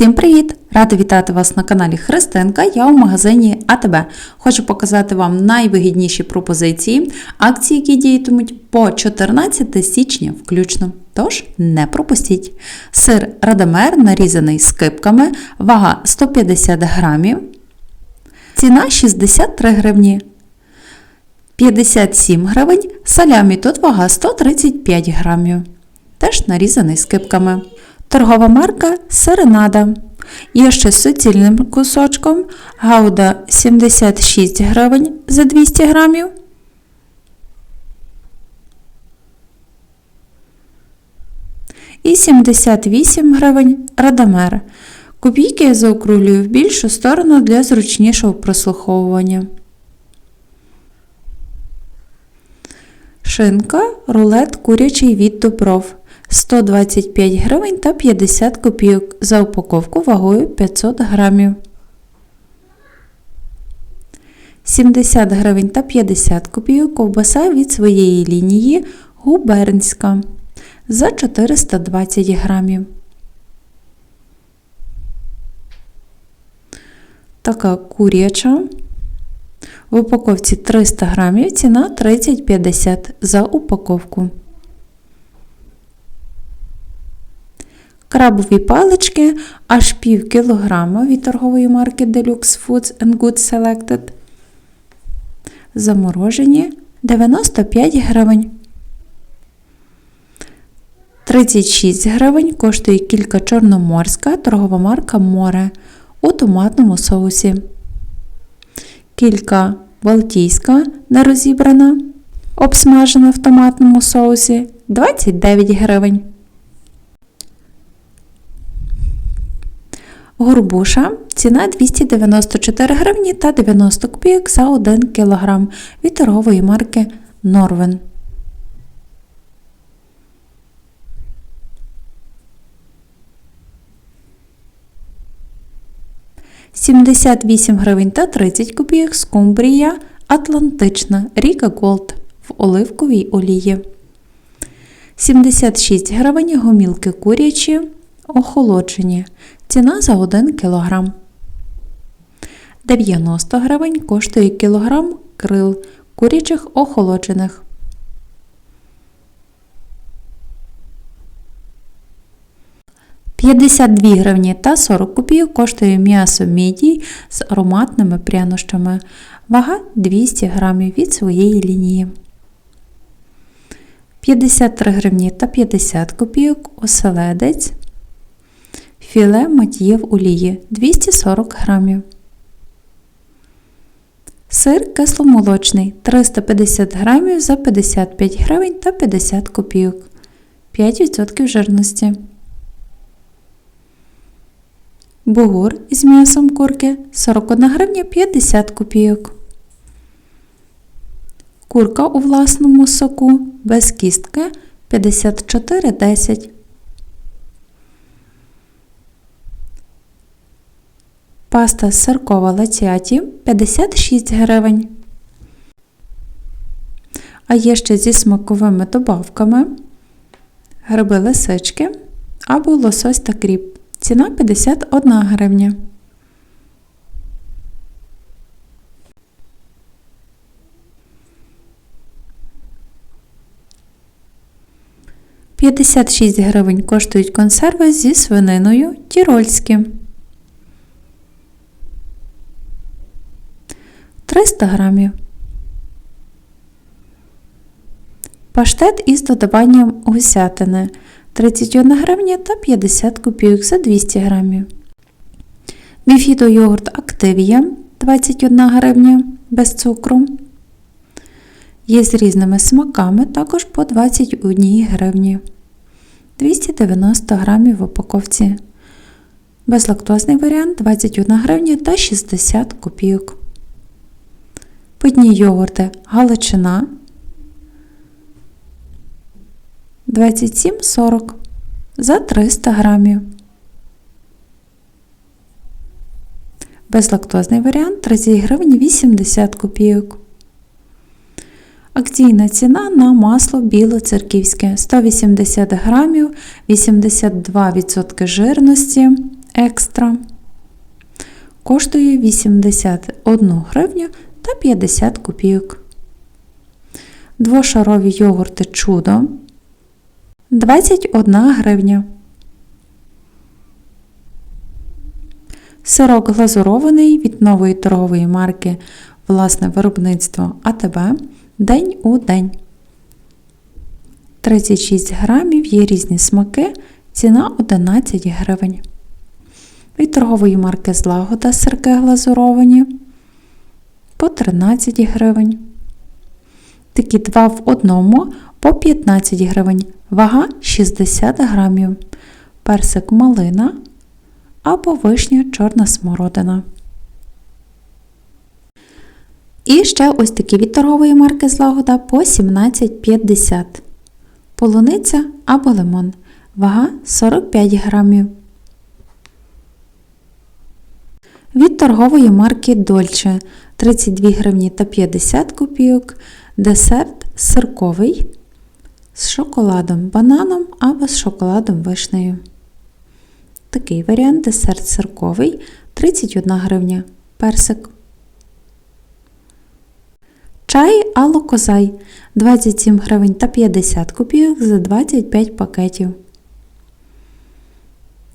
Всім привіт! Рада вітати вас на каналі Христинка. Я у магазині АТБ. Хочу показати вам найвигідніші пропозиції, акції, які діятимуть по 14 січня включно. Тож не пропустіть. Сир Радамер нарізаний скипками, вага 150 грамів. Ціна 63 гривні. 57 гривень. Салямі тут вага 135 грамів. Теж нарізаний скипками. Торгова марка Серенада. Є ще з суцільним кусочком. Гауда 76 гривень за 200 грамів. І 78 гривень Радамер. Копійки я заокруглюю в більшу сторону для зручнішого прослуховування. Шинка, рулет курячий від Добров 125 гривень та 50 копійок за упаковку вагою 500 грамів. 70 гривень та 50 копійок ковбаса від своєї лінії губернська за 420 грамів. Така куряча. В упаковці 300 грамів, ціна 30,50 за упаковку. Крабові палички аж пів кілограма від торгової марки Deluxe Foods and Good Selected. Заморожені 95 гривень. 36 гривень коштує кілька чорноморська торгова марка Море у томатному соусі. Кілька балтійська нерозібрана, обсмажена в томатному соусі 29 гривень. Горбуша ціна 294 гривні та 90 копійок за 1 кг від торгової марки Норвен. Сімдесят вісім гривень та 30 копійок скумбрія Атлантична Ріка Голд в оливковій олії. 76 гривень гомілки курячі охолоджені. Ціна за 1 кг. 90 гривень коштує кілограм крил курячих охолоджених. П'ятдесят дві гривні та 40 копійок коштує м'ясо мідій з ароматними прянощами. Вага 200 грамів від своєї лінії. 53 гривні та 50 копійок оселедець Філе матіє в олії 240 грамів. Сир кисломолочний 350 грамів за 55 гривень та 50 копійок. 5% жирності. Бугур із м'ясом курки 41 гривня 50 копійок. Курка у власному соку без кістки 54,10 Паста сиркова лаціаті 56 гривень. А є ще зі смаковими добавками гриби лисички або лосось та кріп. Ціна 51 гривня. П'ятдесят шість гривень коштують консерви зі свининою тірольські. 300 грамів. Паштет із додаванням гусятини 31 гривня та 50 копійок за 200 грамів. Біфідо йогурт Активія 21 гривня без цукру. Є з різними смаками також по 21 гривні. 290 грамів в упаковці. Безлактозний варіант 21 гривня та 60 копійок. Питні йогурти Галичина 27,40 за 300 грамів. Безлактозний варіант 30 гривень 80 копійок. Акційна ціна на масло білоцерківське 180 грамів, 82% жирності, екстра. Коштує 81 гривню та 50 копійок. Двошарові йогурти чудо 21 гривня. Сирок глазурований від нової торгової марки Власне виробництво АТБ День у день. 36 грамів є різні смаки. Ціна 11 гривень. Від торгової марки Злагода сирки глазуровані по 13 гривень. Такі два в одному по 15 гривень. Вага 60 грамів. Персик малина або вишня чорна смородина. І ще ось такі від торгової марки Злагода по 17,50. Полуниця або лимон. Вага 45 грамів. Від торгової марки Дольче 32 гривні та 50 копійок. Десерт сирковий з шоколадом бананом або з шоколадом вишнею. Такий варіант десерт сирковий 31 гривня. Персик. Чай Алокозай 27 гривень та 50 копійок за 25 пакетів.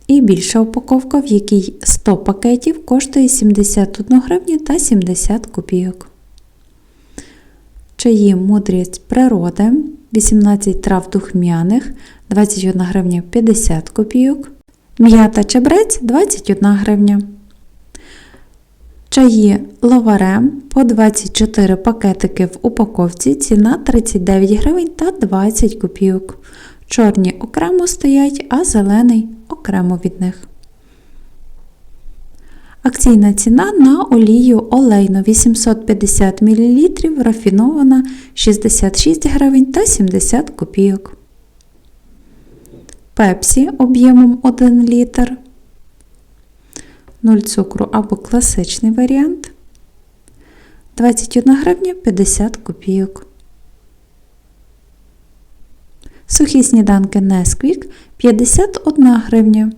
І більша упаковка, в якій 100 пакетів, коштує 71 гривню та 70 копійок. Чаї мудрість природи 18 трав духмяних 21 гривня 50 копійок. М'ята чебрець 21 гривня. Чаї ловарем по 24 пакетики в упаковці. Ціна 39 гривень та 20 копійок. Чорні окремо стоять, а зелений окремо від них. Акційна ціна на олію олейну 850 мл, рафінована 66 гривень та 70 копійок. Пепсі об'ємом 1 літр. 0 цукру або класичний варіант 21 гривня 50 копійок. Сухі сніданки Несквік 51 гривня.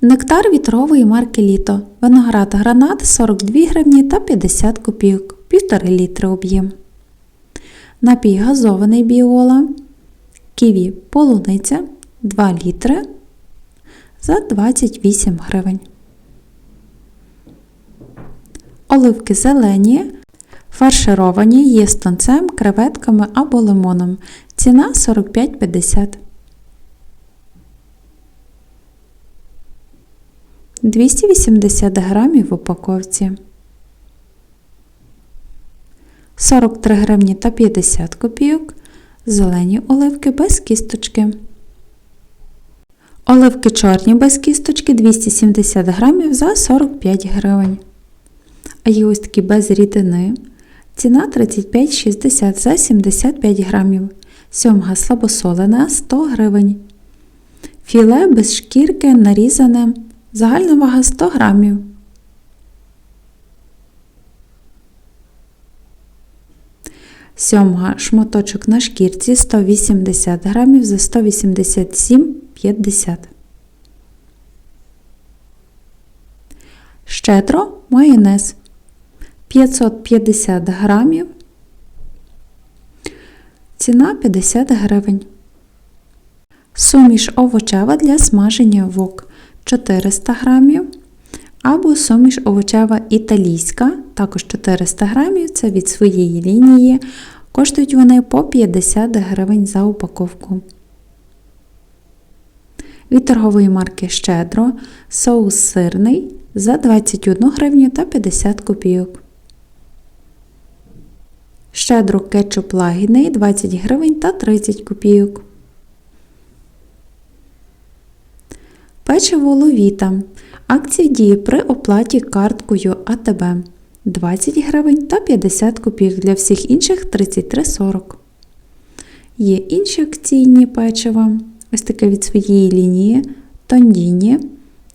Нектар вітрової марки Літо. Виноград гранат 42 гривні та 50 копійок, 1,5 літри об'єм. Напій газований біола. Ківі полуниця 2 літри за 28 гривень. Оливки зелені, фаршировані є з тонцем, креветками або лимоном. Ціна 45,50. 280 грамів в упаковці. 43 гривні та 50 копійок. Зелені оливки без кісточки. Оливки чорні без кісточки 270 грамів за 45 гривень. А є ось такі без рідини. Ціна 35,60 за 75 грамів. Сьомга слабосолена 100 гривень. Філе без шкірки нарізане. Загальна вага 100 грамів. Сьомга шматочок на шкірці 180 грамів за 187,50. Щедро майонез 550 грамів. Ціна 50 гривень. Суміш овочева для смаження вок 400 грамів. Або суміш овочева італійська, також 400 грамів, це від своєї лінії. Коштують вони по 50 гривень за упаковку. Від торгової марки Щедро соус сирний за 21 гривню та 50 копійок. Щедро кетчуп лагідний 20 гривень та 30 копійок. Печиво ловіта. Акція діє при оплаті карткою АТБ 20 гривень та 50 копійок для всіх інших 33,40. Є інші акційні печива. Ось таке від своєї лінії Тондіні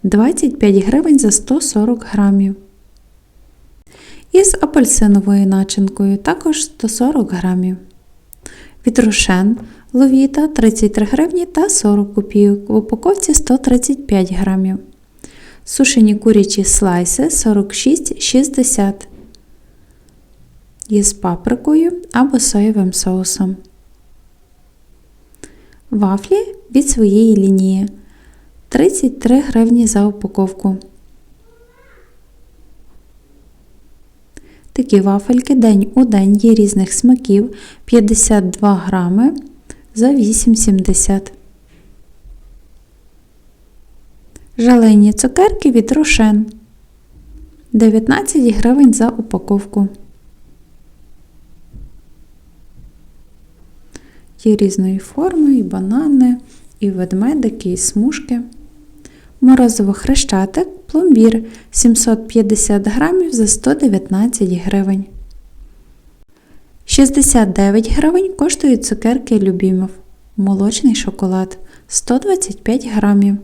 25 гривень за 140 грамів. І з апельсиновою начинкою також 140 грамів. Від Рошен Ловіта 33 гривні та 40 копійок. В упаковці 135 грамів. Сушені курячі слайси 46,60 є з паприкою або соєвим соусом. Вафлі від своєї лінії 33 гривні за упаковку. Такі вафельки день у день є різних смаків 52 грами за 8,70. Жалені цукерки від Рошен 19 гривень за упаковку. Є різної форми, і банани, і ведмедики, і смужки. Морозиво хрещатик, пломбір 750 грамів за 119 гривень. 69 гривень коштують цукерки Любімов. Молочний шоколад 125 грамів.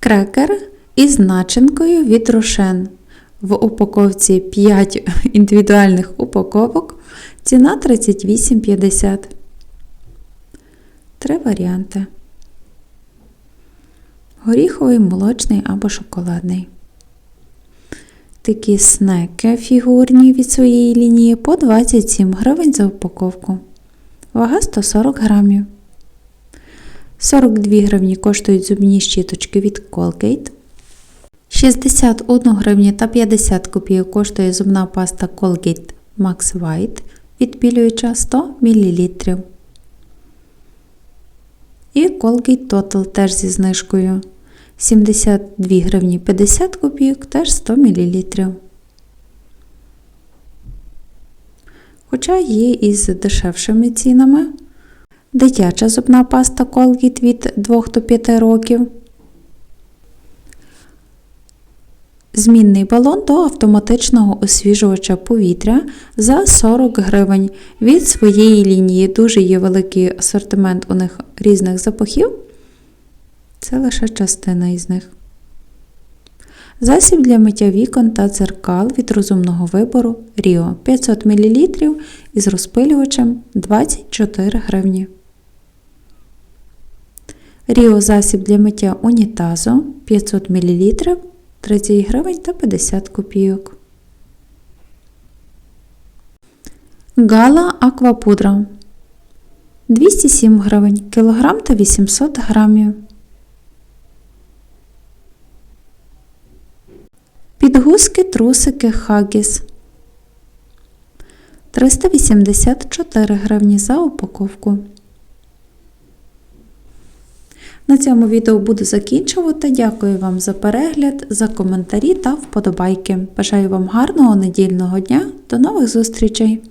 Крекер із начинкою від Рошен. В упаковці 5 індивідуальних упаковок. Ціна 38,50. Три варіанти. Горіховий, молочний або шоколадний. Такі снеки фігурні від своєї лінії по 27 гривень за упаковку. Вага 140 грамів. 42 гривні коштують зубні щіточки від Colgate. 61 гривні та 50 копійок коштує зубна паста Colgate Max White відбілююча 100 мл. І Colgate Total теж зі знижкою 72 гривні 50 копійок, теж 100 мл. Хоча є із дешевшими цінами. Дитяча зубна паста Colgate від 2 до 5 років. Змінний балон до автоматичного освіжувача повітря за 40 гривень. Від своєї лінії дуже є великий асортимент у них різних запахів. Це лише частина із них. Засіб для миття вікон та дзеркал від розумного вибору Ріо 500 мл із розпилювачем 24 гривні. Ріо засіб для миття унітазу 500 мл 30 гривень та 50 копійок. Гала аквапудра 207 гривень кілограм та 800 грамів. Підгузки трусики Хагіс 384 гривні за упаковку. На цьому відео буду закінчувати. Дякую вам за перегляд, за коментарі та вподобайки. Бажаю вам гарного недільного дня. До нових зустрічей!